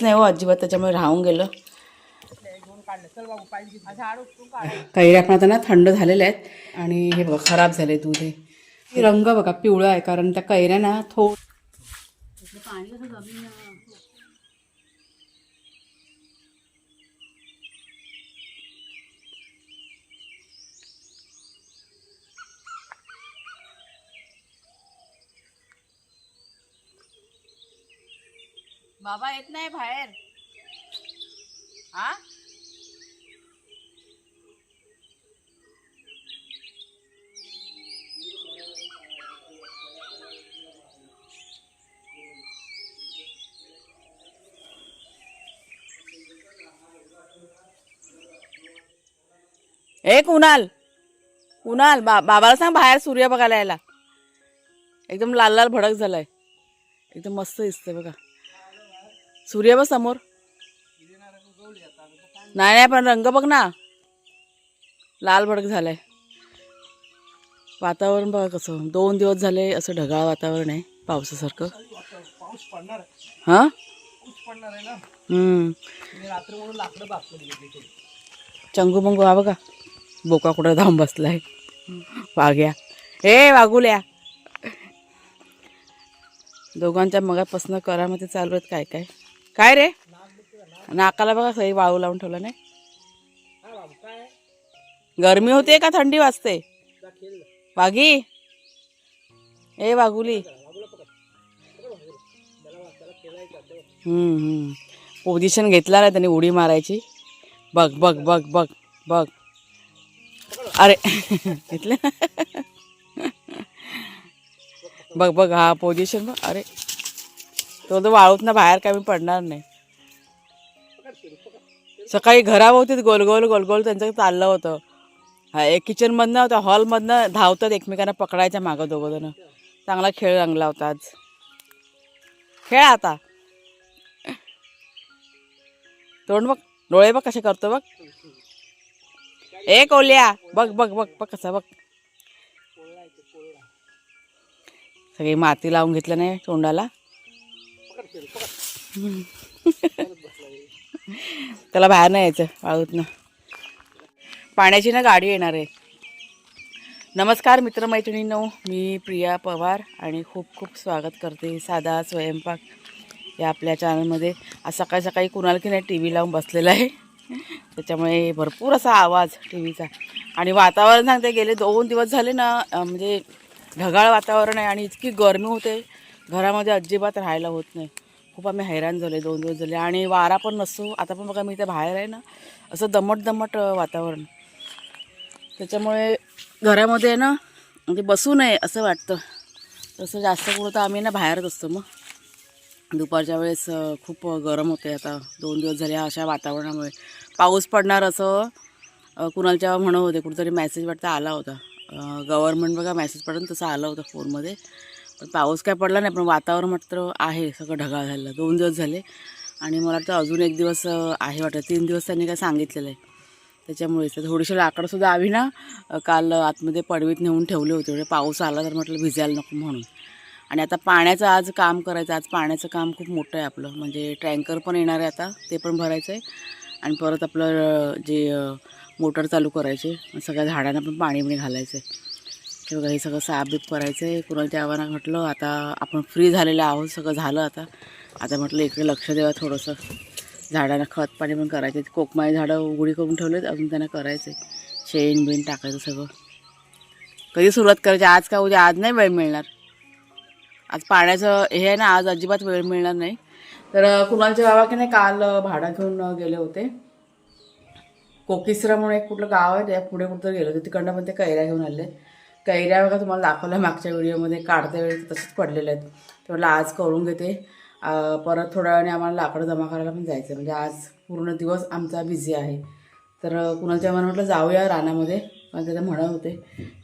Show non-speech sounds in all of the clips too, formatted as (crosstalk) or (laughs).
नाही हो अजिबात त्याच्यामुळे राहून गेलं. कैऱ्या पण आता ना थंड झालेल्या आहेत आणि हे बघा खराब झाले दूध हे. रंग बघा पिवळा आहे कारण त्या कैऱ्या ना थोड बाबा येत नाही बाहेर. हा? ए कुणाल? कुणाल? बा बाबाला सांग बाहेर सूर्य बघायला यायला. एकदम लाल लाल भडक झालाय. एकदम मस्त दिसतंय बघा. सूर्य बघ समोर नाही नाही पण रंग बघ ना. लाल भडक झालाय. वातावरण बघा कसं. दोन दिवस झाले असं ढगाळ वातावरण आहे पावसासारखं. हा? चंगू मंगू हा बघा. बोका कुठं धावून बसलाय. वाघ्या. ए वागुल्या दोघांच्या मगापासून करामध्ये चालू आहेत काय काय? काय रे? नाकाला बघा सही वाळू लावून ठेवलं नाही. गरमी होते का? थंडी वाजते. वाघी? ए वाघुली. पोझिशन घेतला ना त्यांनी उडी मारायची. बघ बघ बघ बघ बघ. अरे घेतलं. बघ बघ हा पोझिशन बघ. अरे. तो तर वाळूत ना बाहेर कमी पडणार नाही. सकाळी घराभोवतीच गोलगोल गोलगोल त्यांचं चाललं होतं. हा एक किचनमधनं त्या हॉलमधनं धावतात एकमेकांना पकडायच्या मागं दोघं जण. चांगला खेळ रंगला होता आज. खेळ आता. तोंड बघ डोळे बघ कसे करतो बघ. ए कोल्या बघ बघ बघ बघ कसं बघ. सगळी माती लावून घेतलं नाही तोंडाला. त्याला बाहेर नाही यायचं वाळूतनं. पाण्याची ना गाडी येणार आहे. नमस्कार मित्रमैत्रिणींनो मी प्रिया पवार आणि खूप खूप स्वागत करते साधा स्वयंपाक या आपल्या चॅनलमध्ये आज सकाळी सकाळी कुणाल की नाही टी व्ही लावून बसलेला आहे. त्याच्यामुळे भरपूर असा आवाज टी व्हीचा आणि वातावरण सांगते गेले दोन दिवस झाले ना म्हणजे ढगाळ वातावरण आहे आणि इतकी गरमी होते. घरामध्ये अजिबात राहायला होत नाही. खूप आम्ही हैराण झाले दोन दिवस झाले. आणि वारा पण नसतो. आता पण बघा मी इथे बाहेर आहे ना असं दमट दमट वातावरण. त्याच्यामुळे घरामध्ये आहे ना म्हणजे बसू नये असं वाटतं. तसं जास्त करून तर आम्ही ना बाहेरच असतो मग. दुपारच्या वेळेस खूप गरम होते आता. दोन दिवस झाले अशा वातावरणामुळे. पाऊस पडणार असं कुणालच्या म्हणत होते. कुठेतरी मेसेज वाटतं आला होता. गव्हर्नमेंट बघा मेसेज पडून तसं आलं होतं फोनमध्ये पण पाऊस काय पडला नाही पण वातावरण मात्र आहे सगळं ढगाळ झालं दोन दिवस झाले. आणि मला वाटतं अजून एक दिवस आहे वाटतं. तीन दिवस त्यांनी काय सांगितलेलं आहे. त्याच्यामुळे तर थोडीशी लाकडंसुद्धा आम्ही ना काल आतमध्ये पडवीत नेऊन ठेवले होते. म्हणजे पाऊस आला तर म्हटलं भिजायला नको म्हणून. आणि आता पाण्याचं आज काम करायचं आज पाण्याचं काम खूप मोठं आहे आपलं. म्हणजे टँकर पण येणार आहे आता ते पण भरायचं आहे. आणि परत आपलं जे मोटर चालू करायचे सगळ्या झाडांना पण पाणी बिणी घालायचं आहे. ते काही हे सगळं साबित करायचं. आहे कुणाच्या आव्हाना म्हटलं आता आपण फ्री झालेलं आहोत सगळं झालं आता. आता म्हटलं इकडे लक्ष द्यावं थोडंसं. झाडांना खत पाणी पण करायचं. कोकमाई झाडं उघडी करून ठेवलेत अजून त्यांना करायचं. आहे शेण बिन टाकायचं सगळं. कधी सुरुवात करायची? आज का उद्या? आज नाही वेळ मिळणार. आज पाण्याचं हे आहे ना आज अजिबात वेळ मिळणार नाही. तर कुणालच्या गावा बाबा की नाही काल भाडा भाडं घेऊन गेले होते. कोकिसरा म्हणून एक कुठलं गाव आहे त्या पुढे कुठं गेलं होतं. तिकडनं पण ते कैऱ्या घेऊन आले. कैऱ्या वगैरे तुम्हाला दाखवल्या मागच्या व्हिडिओमध्ये काढता वेळी तसेच पडलेले आहेत. तेवढं म्हटलं आज करून घेते. परत थोड्या वेळाने आम्हाला लाकडं जमा करायला पण जायचं म्हणजे आज पूर्ण दिवस आमचा बिझी आहे. तर कुणाच्या मनात म्हटलं जाऊया रानामध्ये. पण त्याचं म्हणत होते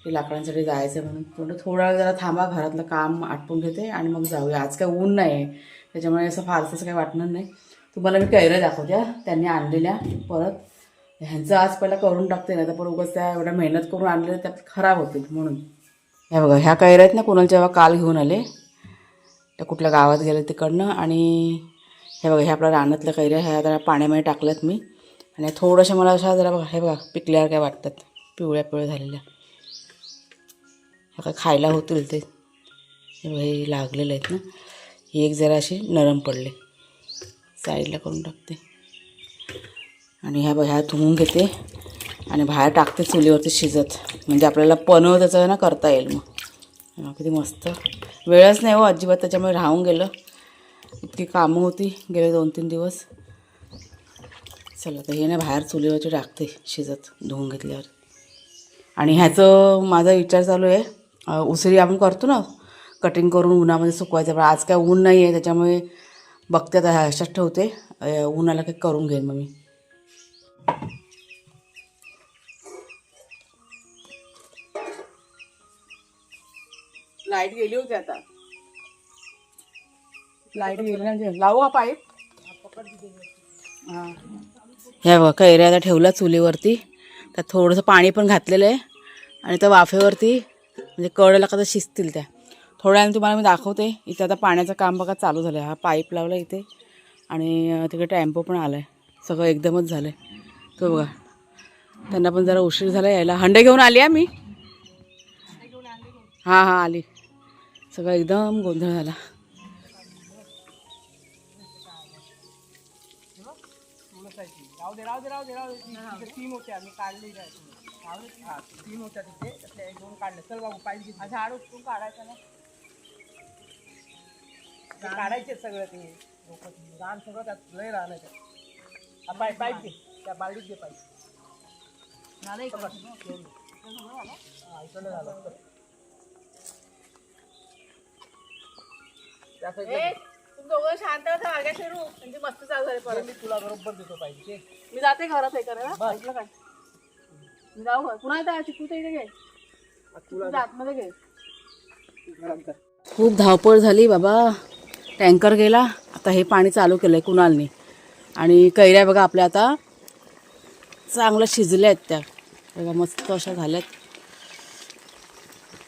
की लाकडांसाठी जायचं म्हणून. थोडं थोडा जरा थांबा घरातलं काम आटपून घेते आणि मग जाऊया. आज काय ऊन नाही आहे त्याच्यामुळे असं फारसं असं काही वाटणार नाही. तुम्हाला मी कैऱ्या दाखवत्या त्यांनी आणलेल्या. परत ह्यांचं आज पहिला करून टाकते ना तर पण उगाच त्या एवढ्या मेहनत करून आणलेल्या त्यात खराब होतील म्हणून. ह्या बघा ह्या कैऱ्या आहेत ना कुणाल जेव्हा काल घेऊन आले त्या कुठल्या गावात गेले तिकडनं आणि हे बघा ह्या आपल्या रानातल्या कैऱ्या ह्या जरा पाण्यामध्ये टाकल्यात मी. आणि थोडंशा मला अशा जरा बघा हे बघा पिकल्यावर काय वाटतात. पिवळ्या पिवळ्या झालेल्या. ह्या काय खायला होतील ते. हे बघा हे लागलेले आहेत ना. ही एक जरा अशी नरम पडले. साईडला करून टाकते. आणि ह्या ह्या धुवून घेते. आणि बाहेर टाकते चुलीवरती शिजत. म्हणजे आपल्याला पनव त्याचं ना करता येईल मग. हा, किती मस्त. वेळच नाही हो अजिबात त्याच्यामुळे राहून गेलं. इतकी कामं होती गेले दोन तीन दिवस. चला तर हे ना बाहेर चुलीवरती टाकते शिजत धुवून घेतल्यावर. आणि ह्याचं माझा विचार चालू आहे उसरी आपण करतो ना कटिंग करून उन्हामध्ये सुकवायचं पण आज काय ऊन नाही आहे त्याच्यामुळे बघते आता ह्या अशाच ठेवते. ऊन उन्हाला काही करून घेईन मग मी. लाइट गेली होती आता. लाइट गेली नाही लावू हा पाईप. हां. ह्या बघ कैऱ्या आता ठेवला चुलीवरती. त्यात थोडंसं पाणी पण घातलेलं आहे. आणि त्या वाफेवरती म्हणजे कळला का तर शिजतील त्या. थोड्या तुम्हाला मी दाखवते. इथे आता पाण्याचं काम बघा चालू झालं आहे हा पाईप लावला इथे. आणि तिकडे टॅम्पो पण आला आहे सगळं एकदमच झालं आहे तो बघा. त्यांना पण जरा उशीर झाला यायला. हंडे घेऊन आली आहे मी. हां हां आली. सगळं एकदम गोंधळ झाला. दे होत्या तिथे चल काढायचं ना काढायचे सगळं ते. लोक ते. रान सगळं त्यात लय राहणार आहे. पाहिजे घे त्या बालडीत घे हा इकडलं झालं. तुम्ही दोघं शांत शिरू. म्हणजे मस्त चालू झाले ते मी तुला बरोबर देतो पाहिजे मी जाते घरात हे करायला. ऐकलं काय? मी जाऊ घर पुन्हा येतं चिकूचं इथे घे. तुला आतमध्ये घे. खूप धावपळ झाली बाबा. टँकर गेला. आता हे पाणी चालू केलं आहे कुणालने. आणि कैऱ्या बघा आपल्या आता. चांगलं शिजल्या आहेत त्या. बघा मस्त अशा झाल्यात.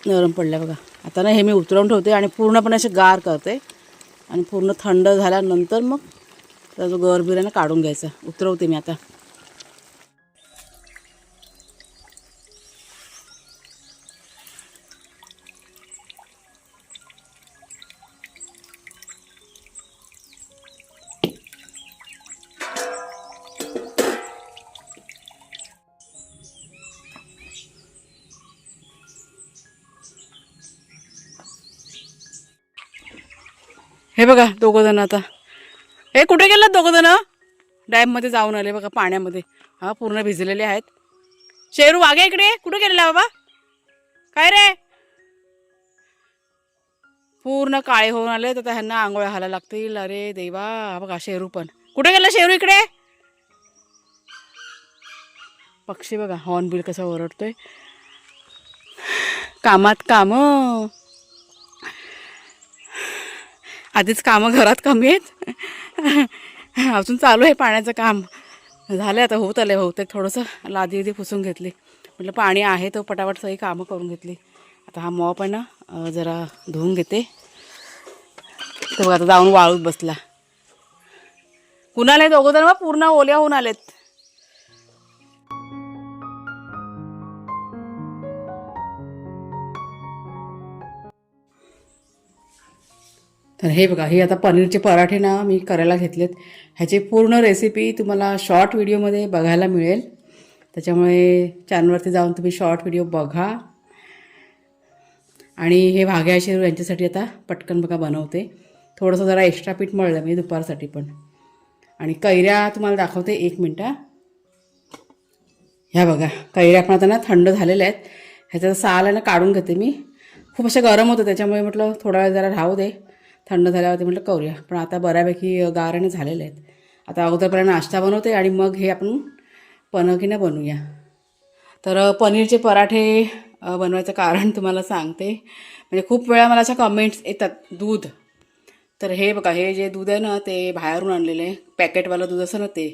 नरम पडल्या बघा. आता ना हे मी उतरवून ठेवते आणि पूर्णपणे असे गार करते. आणि पूर्ण थंड झाल्यानंतर मग त्याचा जो गरबीर काढून घ्यायचा. उतरवते मी आता. हे बघा दोघं जण आता. हे कुठे गेलात दोघं जण? डॅममध्ये जाऊन आले बघा पाण्यामध्ये. हा पूर्ण भिजलेले आहेत. शेरू वागे इकडे. कुठे गेलेला बाबा? काय रे? पूर्ण काळे होऊन आले तर ह्यांना आंघोळ्या घालायला लागतील. अरे देवा बघा शेरू पण. कुठे गेला शेरू इकडे? पक्षी बघा हॉर्नबिल कसा ओरडतोय. कामात कामं. आधीच कामं घरात कमी आहेत. अजून चालू आहे पाण्याचं काम. झालं आता होत आलं बहुतेक थोडंसं. लादी इदी पुसून घेतली. म्हटलं पाणी आहे तो पटापट सगळी कामं करून घेतली. आता हा मॉप आहे ना जरा धुवून घेते. तर आता जाऊन वाळूत बसला. कुणाला दोघं जण बा पूर्ण ओल्या होऊन आलेत. तर हे बघा हे आता पनीरचे पराठे ना मी करायला घेतलेत. ह्याची पूर्ण रेसिपी तुम्हाला शॉर्ट व्हिडिओमध्ये बघायला मिळेल. त्याच्यामुळे चॅनलवरती जाऊन तुम्ही शॉर्ट व्हिडिओ बघा. आणि हे वाघ्या शेरू यांच्यासाठी आता पटकन बघा बनवते. थोडंसं जरा एक्स्ट्रा पीठ मळलं मी दुपारसाठी पण. आणि कैऱ्या तुम्हाला दाखवते एक मिनटं. ह्या बघा कैऱ्या पण आता ना थंड झालेल्या आहेत. ह्याचं साल आहे ना काढून घेते मी. खूप अशा गरम होतं त्याच्यामुळे म्हटलं थोडा वेळ जरा राहू दे. थंड झाल्यावरती म्हटलं करूया. पण आता बऱ्यापैकी गाराने झालेले आहेत. आता अगोदर पहिला नाश्ता बनवते आणि मग हे आपण पनकीनं बनवूया. तर पनीरचे पराठे बनवायचं कारण (laughs) तुम्हाला सांगते. म्हणजे खूप वेळा मला अशा कमेंट्स येतात दूध. तर हे बघा हे जे दूध आहे ना ते बाहेरून आणलेलं आहे. पॅकेटवालं दूध असं ना ते.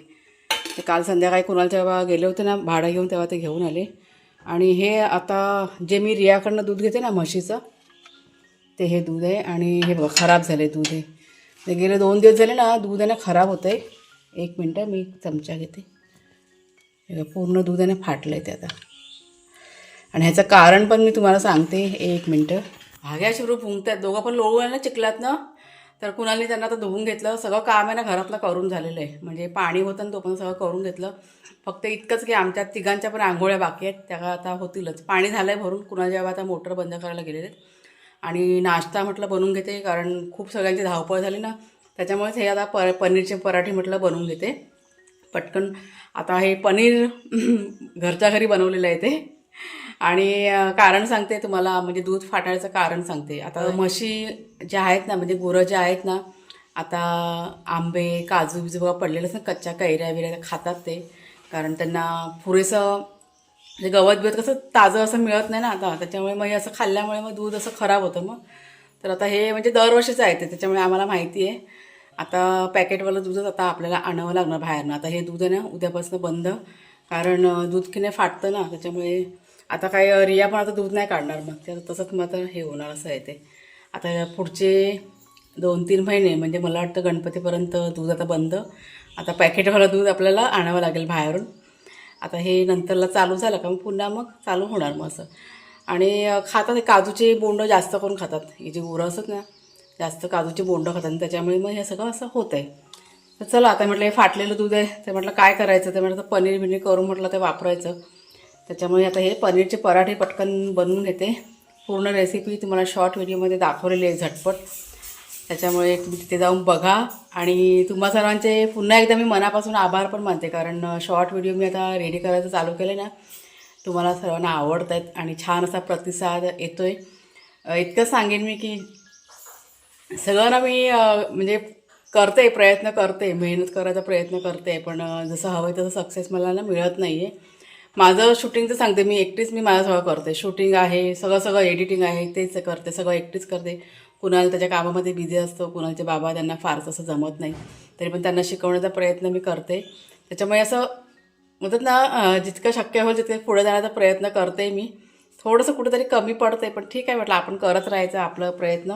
ते काल संध्याकाळी कुणाला जेव्हा गेले होते ना भाडं घेऊन तेव्हा ते घेऊन आले. आणि हे आता जे मी रियाकडनं दूध घेते ना म्हशीचं ते हे दूध आहे आणि हे बघा खराब झाले दूध हे. ते गेले दोन दिवस झाले ना दूध आहे ना खराब होतं आहे एक मिनटं मी चमचा घेते. हे पूर्ण दूध आहे ना फाटलं आहे ते आता. आणि ह्याचं कारण पण मी तुम्हाला सांगते एक मिनटं. भाग्या शिवरू फुंकतात. दोघं पण लोळू आहे ना चिखलात ना तर कुणाला त्यांना आता धुवून घेतलं. सगळं काम आहे ना घरातलं करून झालेलं आहे. म्हणजे पाणी होतं ना तो पण सगळं करून घेतलं. फक्त इतकंच की आमच्या तिघांच्या पण आंघोळ्या बाकी आहेत. त्या आता होतीलच. पाणी झालं आहे भरून. कुणाला जेव्हा आता मोटर बंद करायला गेलेले आहेत. आणि नाश्ता म्हटलं बनवून घेते कारण खूप सगळ्यांची धावपळ झाली ना त्याच्यामुळेच हे आता प पनीरचे पराठे म्हटलं बनवून घेते. पटकन आता हे पनीर (clears throat) घरच्या घरी बनवलेलं आहे ते. आणि कारण सांगते तुम्हाला म्हणजे दूध फाटायचं कारण सांगते. आता म्हशी ज्या आहेत ना म्हणजे गुरं ज्या आहेत ना आता आंबे काजू बिजू बघा पडलेलं ना कच्च्या कैऱ्या बिऱ्या खातात ते. कारण त्यांना पुरेसं म्हणजे गवत बिवत कसं ताजं असं मिळत नाही ना आता. त्याच्यामुळे मग हे असं खाल्ल्यामुळे मग दूध असं खराब होतं मग. तर आता हे म्हणजे दरवर्षीचं आहे ते त्याच्यामुळे आम्हाला माहिती आहे. आता पॅकेटवालं दूधच आता आपल्याला आणावं लागणार बाहेरनं. आता हे दूध आहे ना उद्यापासून बंद. कारण दूध की नाही फाटतं ना त्याच्यामुळे आता काय रिया पण आता दूध नाही काढणार. मग ते तसंच मग आता हे होणार असं आहे ते. आता पुढचे दोन तीन महिने म्हणजे मला वाटतं गणपतीपर्यंत दूध आता बंद. आता पॅकेटवालं दूध आपल्याला आणावं लागेल बाहेरून. आता हे नंतरला चालू झालं का मग पुन्हा मग चालू होणार मग असं. आणि खातात हे काजूचे बोंड जास्त करून खातात. ही जे गुरं असतात ना जास्त काजूचे बोंड खातात. आणि त्याच्यामुळे मग हे सगळं असं होत आहे तर चला आता म्हटलं हे फाटलेलं दूध आहे. ते म्हटलं काय करायचं? ते म्हटलं पनीर बिनीर करून म्हटलं ते वापरायचं. त्याच्यामुळे आता हे पनीरचे पराठे पटकन बनवून घेते पूर्ण रेसिपी तुम्हाला शॉर्ट व्हिडिओमध्ये दाखवलेली आहे झटपट. त्याच्यामुळे तुम्ही तिथे जाऊन बघा. आणि तुम्हा सर्वांचे पुन्हा एकदा मी मनापासून आभार पण मानते कारण शॉर्ट व्हिडिओ मी आता रेडी करायचं चालू केले ना तुम्हाला सर्वांना आवडत आहेत आणि छान असा प्रतिसाद येतो आहे इतकं सांगेन मी की सगळं ना मी म्हणजे करते प्रयत्न करते मेहनत करायचा प्रयत्न करते पण जसं हवं आहे तसं सक्सेस मला ना मिळत नाही आहे माझं शूटिंगचं सांगते मी एकटीच मी माझं सगळं करते. शूटिंग आहे सगळं सगळं एडिटिंग आहे तेच करते सगळं एकटीच करते. कुणाला त्याच्या कामामध्ये बिझी असतो कुणालचे बाबा त्यांना फारसं असं जमत नाही. तरी पण त्यांना शिकवण्याचा प्रयत्न मी करते. त्याच्यामुळे असं म्हणतात ना जितकं शक्य होईल तितकं पुढे जाण्याचा प्रयत्न करते मी. थोडंसं कुठेतरी कमी पडते पण ठीक आहे म्हटलं आपण करत राहायचं आपलं प्रयत्न.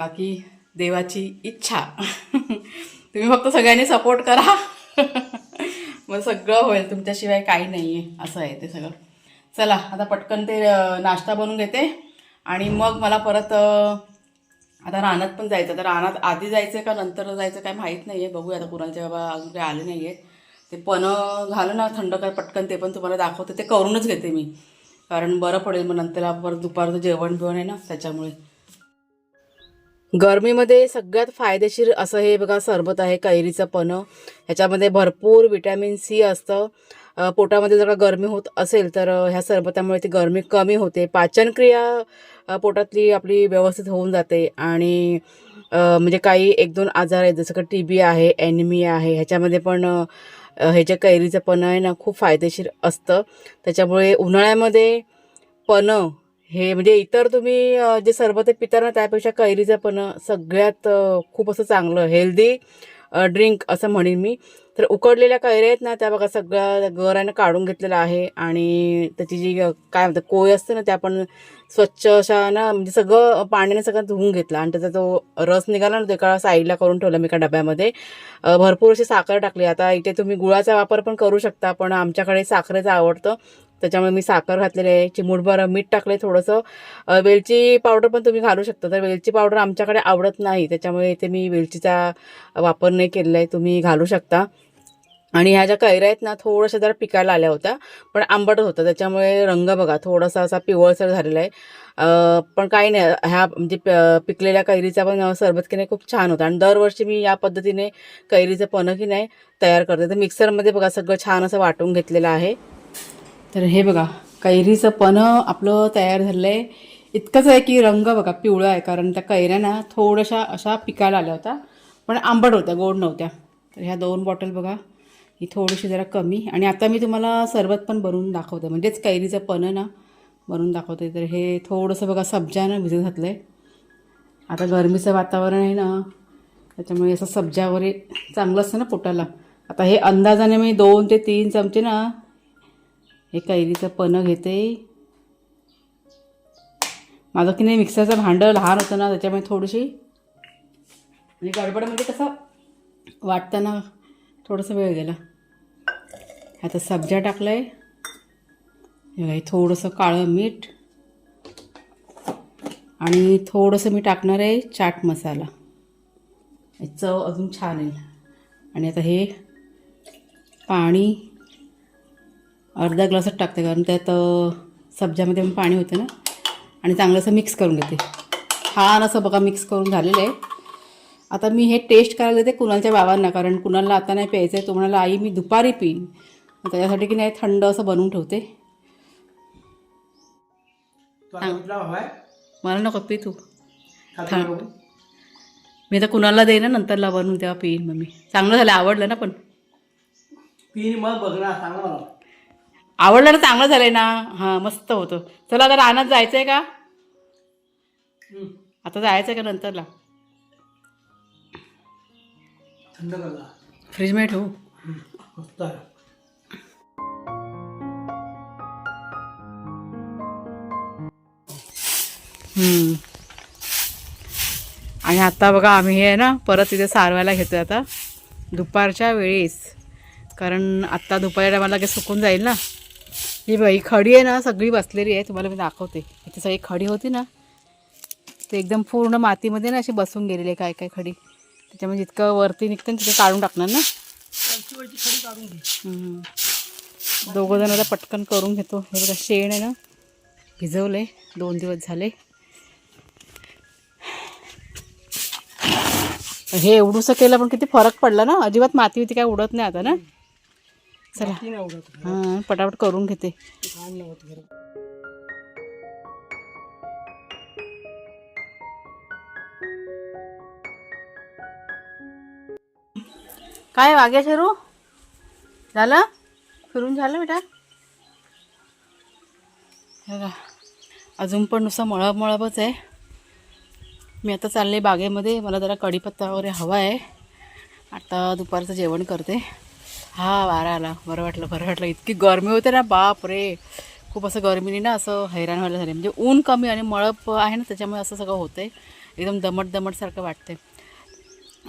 बाकी देवाची इच्छा. (laughs) तुम्ही फक्त सगळ्यांनी सपोर्ट करा. (laughs) मग सगळं होईल तुमच्याशिवाय काही नाही आहे असं आहे ते सगळं. चला आता पटकन ते नाश्ता बनवून घेते. आणि मग मला परत आता रानात पण जायचं. तर रानात आधी जायचं आहे का नंतर जायचं काय माहीत नाही आहे बघूया आता कुणालचे बाबा अजून काही आले नाही आहेत ते पणं झालं ना थंड काय पटकन ते पण तुम्हाला दाखवते. ते करूनच घेते मी. कारण बरं पडेल मग नंतर परत दुपारचं जेवण बिवण आहे ना त्याच्यामुळे. गरमीमध्ये सगळ्यात फायदेशीर असं हे बघा सरबत आहे कैरीचं पनं ह्याच्यामध्ये भरपूर विटॅमिन सी असतं. पोटामध्ये जर का गरमी होत असेल तर ह्या सरबतामुळे ती गरमी कमी होते. पाचनक्रिया पोटातली आपली व्यवस्थित होऊन जाते आणि म्हणजे काही एक दोन आजार आहेत जसं का टी बी आहे ॲनिमिया आहे ह्याच्यामध्ये पण हे जे कैरीचं पणं आहे ना खूप फायदेशीर असतं. त्याच्यामुळे उन्हाळ्यामध्ये पणं हे म्हणजे इतर तुम्ही जे सरबत पिता ना त्यापेक्षा कैरीचं पणं सगळ्यात खूप असं चांगलं हेल्दी ड्रिंक असं म्हणेन मी. तर उकडलेल्या कैऱ्या आहेत ना त्या बघा सगळ्या गरानं काढून घेतलेलं आहे. आणि त्याची जी काय म्हणतात कोय असते ना त्या पण स्वच्छ अशा ना म्हणजे सगळं पाण्याने सगळं धुवून घेतलं. आणि त्याचा तो रस निघाला ना तो एका साईडला करून ठेवला मी एका डब्यामध्ये. भरपूर अशी साखर टाकली. आता इथे तुम्ही गुळाचा वापर पण करू शकता पण आमच्याकडे साखरेचं आवडतं. त्याच्यामुळे मी साखर घातलेली आहे चिमूटभर मीठ टाकलं आहे थोडंसं वेलची पावडर पण तुम्ही घालू शकता तर वेलची पावडर आमच्याकडे आवडत नाही त्याच्यामुळे इथे मी वेलचीचा वापर नाही केलेला आहे तुम्ही घालू शकता. आणि ह्या ज्या कैऱ्या आहेत ना थोड्याशा जरा पिकायला आल्या होत्या पण आंबटच होतं त्याच्यामुळे रंग बघा थोडासा असा पिवळसर झालेला आहे पण काही नाही ह्या म्हणजे प- पिकलेल्या कैरीचा पण सरबत की नाही खूप छान होता. आणि दरवर्षी मी या पद्धतीने कैरीचं पणं की नाही तयार करते. तर मिक्सरमध्ये बघा सगळं छान असं वाटून घेतलेलं आहे. तर हे बघा कैरीचं पनं आपलं तयार झालं आहे इतकंच आहे की रंग बघा पिवळा आहे कारण त्या कैऱ्या ना थोड्याशा अशा पिकायला आल्या होत्या पण आंबट होत्या गोड नव्हत्या. तर ह्या दोन बॉटल बघा ही थोडीशी जरा कमी. आणि आता मी तुम्हाला सरबत पण बनवून दाखवते म्हणजेच कैरीचं पनं ना बनवून दाखवते. तर हे थोडंसं बघा सब्जानं भिजत घातलं आहे आता गरमीचं वातावरण आहे ना त्याच्यामुळे असं सब्जा वगैरे चांगलं असतं ना पोटाला. आता हे अंदाजाने मी दोन ते तीन चमचे ना हे कैरीचं पनं घेते. माझं की नाही मिक्सरचं भांडं लहान होतं ना त्याच्यामुळे थोडीशी. म्हणजे गडबडमध्ये कसं वाटताना थोडंसं वेळ गेला. आता सब्जा टाकलं आहे हे थोडंसं काळं मीठ. आणि थोडंसं मी टाकणार आहे चाट मसाला. चव अजून छान येईल आणि आता हे पाणी अर्धा ग्लासच टाकते कारण त्यात सब्जामध्ये पण पाणी होतं ना. आणि चांगलं असं मिक्स करून घेते. छान असं बघा मिक्स करून झालेलं आहे. आता मी हे टेस्ट करायला देते कुणालच्या बाबांना कारण कुणाला आता नाही प्यायचं आहे तो म्हणाला आई मी दुपारी पिईन. त्याच्यासाठी की नाही थंड असं बनवून ठेवते. मला नको पी तू. मी आता कुणाला देईन ना नंतरला बनवून तेव्हा पिईन मग मी. चांगलं झालं आवडलं ना पण. पीन मग बघ ना सांग मला आवडलं ना चांगलं झालंय ना. हां मस्त होतं. चला आता रानात जायचं आहे का. आता जायचं आहे का नंतरला? फ्रीजमध्ये ठेवू. आणि आता बघा आम्ही हे आहे ना परत तिथे सारवायला घेतो आता. दुपारच्या वेळेस. कारण आत्ता दुपारच्या टायमाला लगेच सुकून जाईल ना. ही बाई खडी आहे ना सगळी बसलेली आहे. तुम्हाला मी दाखवते. इथे सगळी खडी होती ना ते एकदम पूर्ण मातीमध्ये ना अशी बसून गेलेली आहे काय काय खडी. त्याच्यामुळे जितकं वरती निघतं ना तिथे काढून टाकणार ना. दोघं जण आता पटकन करून घेतो. हे बघा शेण आहे ना भिजवले दोन दिवस झाले. हे एवढूसं केलं पण किती फरक पडला ना. अजिबात माती होती काय उडत नाही आता ना. चला. हां पटापट करून घेते. काय वाग्या शरू? झालं? फिरून झालं बेटा? बघा अजून पण नुसतं मळब मळबच आहे. मी आता चालले बागेमध्ये मला जरा कढीपत्ता वगैरे हवा आहे. आता दुपारचं जेवण करते. हा वारा आला बरं वाटलं बरं वाटलं. इतकी गरमी होते ना बाप रे. खूप असं गरमीने ना असं हैराण व्हायला झाले. म्हणजे ऊन कमी आणि मळप आहे ना त्याच्यामुळे असं सगळं होतंय. एकदम दमट दमटसारखं वाटते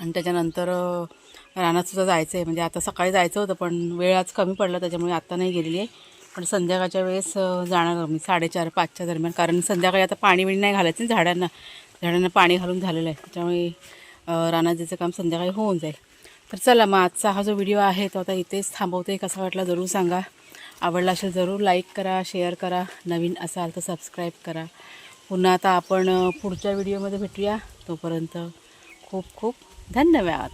आणि त्याच्यानंतर रानातसुद्धा जायचं आहे म्हणजे आता सकाळी जायचं होतं पण वेळ आज कमी पडला त्याच्यामुळे आता नाही गेलेली आहे. पण संध्याकाळच्या वेळेस जाणार मी. साडेचार पाचच्या दरम्यान. कारण संध्याकाळी आता पाणी बिणी नाही घालायचं ना झाडांना. झाडांना पाणी घालून झालेलं आहे. त्याच्यामुळे अ, रानात जायचं काम संध्याकाळी होऊन जाईल. तर चला मग आजचा हा जो व्हिडिओ आहे तो आता इथेच थांबवते. कसा वाटला जरूर सांगा. आवडला असेल जरूर लाईक करा शेअर करा. नवीन असाल तर सबस्क्राईब करा. पुन्हा आता आपण पुढच्या व्हिडिओमध्ये भेटूया. तोपर्यंत खूप खूप धन्यवाद.